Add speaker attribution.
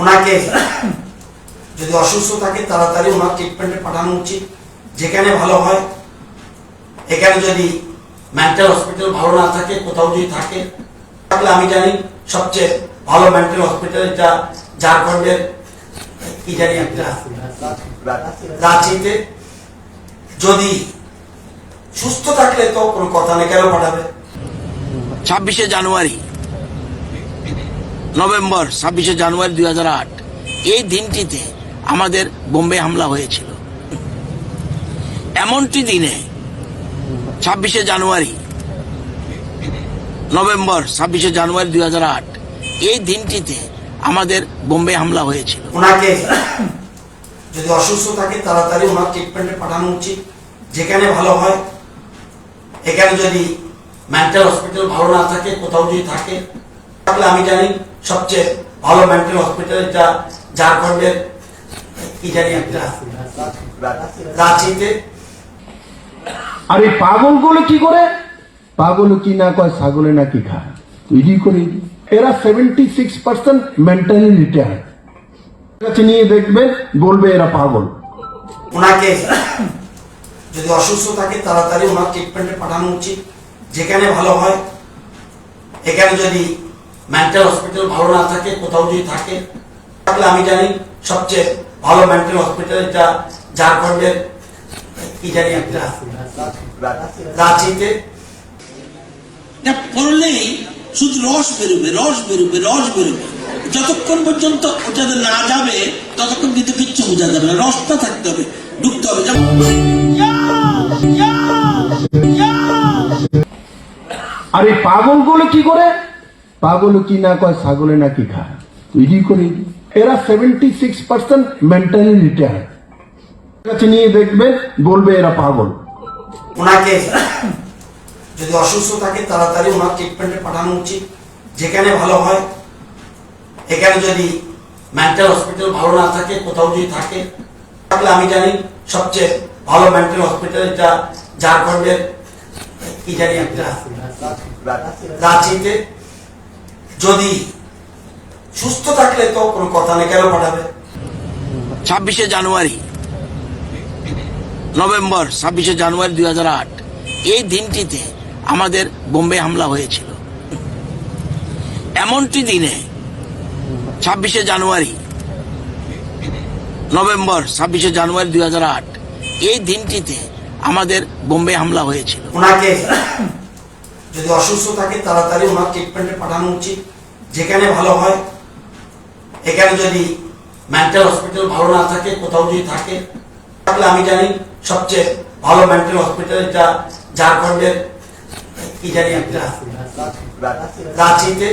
Speaker 1: ওনাকে যদি অসুস্থ থাকে, তাড়াতাড়ি ওনার ট্রিটমেন্টে পাঠানো উচিত। যেখানে ভালো হয়, এখানে যদি মেন্টাল হসপিটাল ভালো না থাকে, কোথাও যদি থাকে, তাহলে আমি জানি সবচেয়ে ভালো মেন্টাল হসপিটাল এটা ঝাড়খণ্ডের, কি জানি একটা রাঁচিতে। যদি সুস্থ থাকলে তো কোনো কথা নেই, কেন পাঠাবে?
Speaker 2: ছাব্বিশে জানুয়ারি, নভেম্বর, ছাব্বিশে জানুয়ারি দুই হাজার আট। এই দিনটিতে আমাদের বোম্বে হামলা হয়েছিল। এমনটি দিনে ছাব্বিশে জানুয়ারি, নভেম্বর, ছাব্বিশে জানুয়ারি দুই এই দিনটিতে আমাদের বোম্বে হামলা হয়েছিল।
Speaker 1: ওনাকে যদি অসুস্থ থাকে, তাড়াতাড়ি ওনার ট্রিটমেন্টে পাঠানো উচিত। যেখানে ভালো হয়, এখানে যদি মেন্টাল হসপিটাল ভালো না থাকে কোথাও যদি থাকে তাহলে আমি জানি সবচেয়ে ভালো মেন্টাল হসপিটাল এটা ঝাড়খণ্ডের কি জানি একটা রাঁচিতে।
Speaker 3: আর এই পাগলগুলো কি করে? পাগল কি না কয় ছাগলে নাকি খায় তৈরি করে। এরা seventy six percent mentally retired কাছে নিয়ে দেখবেন বলবে এরা পাগল।
Speaker 1: ওনাকে যদি অসুস্থ থাকে তাড়াতাড়ি ওনার ট্রিটমেন্টে পাঠানো উচিত। যেখানে ভালো হয়, এখানে যদি মেন্টাল হসপিটাল ভালো না থাকে, কোথাও যদি থাকে, তাহলে আমি জানি সবচেয়ে ভালো মেন্টাল হসপিটাল এটা ঝাড়খণ্ডের, কি জানি একটা, রাঁচিতে।
Speaker 4: পড়লেই শুধু রস বেরোবে রস বেরোবে রস বেরোবে। যতক্ষণ পর্যন্ত ওটাতে না যাবে, ততক্ষণ কিন্তু কিচ্ছু বোঝা যাবে না। রসটা থাকতে হবে, ঢুকতে হবে। যেমন
Speaker 3: আর এই পাগলগুলো কি করে? পাগল কি না কয়, ছাগলে নাকি খায় তৈরি করে। এরা seventy six percent mentally retired কাছে নিয়ে দেখবেন বলবে এরা পাগল।
Speaker 1: ওনাকে যদি অসুস্থ থাকে, তাড়াতাড়ি ওনার ট্রিটমেন্টে পাঠানো উচিত। যেখানে ভালো হয়, এখানে যদি মেন্টাল হসপিটাল ভালো না থাকে, কোথাও যদি থাকে, তাহলে আমি জানি সবচেয়ে ভালো মেন্টাল হসপিটাল এটা ঝাড়খণ্ডের কি একটা রাঁচিতে যদি সুস্থ থাকলে তো কোনো কথা নেই, কেন পাঠাবে?
Speaker 2: ছাব্বিশে জানুয়ারি, নভেম্বর, ছাব্বিশে জানুয়ারি দুই হাজার আট, এই দিনটিতে আমাদের বোম্বে হামলা হয়েছিল। এমনটি দিনে ছাব্বিশে জানুয়ারি, নভেম্বর, ছাব্বিশে জানুয়ারি দুই হাজার আট, এই দিনটিতে আমাদের বোম্বে হামলা হয়েছিল।
Speaker 1: ওনাকে যদি অসুস্থ থাকে, তাড়াতাড়ি ওনার ট্রিটমেন্টে পাঠানো উচিত। যেখানে ভালো হয়, এখানে যদি মেন্টাল হসপিটাল ভালো না থাকে, কোথাও যদি থাকে, তাহলে আমি জানি সবচেয়ে ভালো মেন্টাল হসপিটাল এটা ঝাড়খণ্ডের, কি জানি একটা, রাঁচিতে।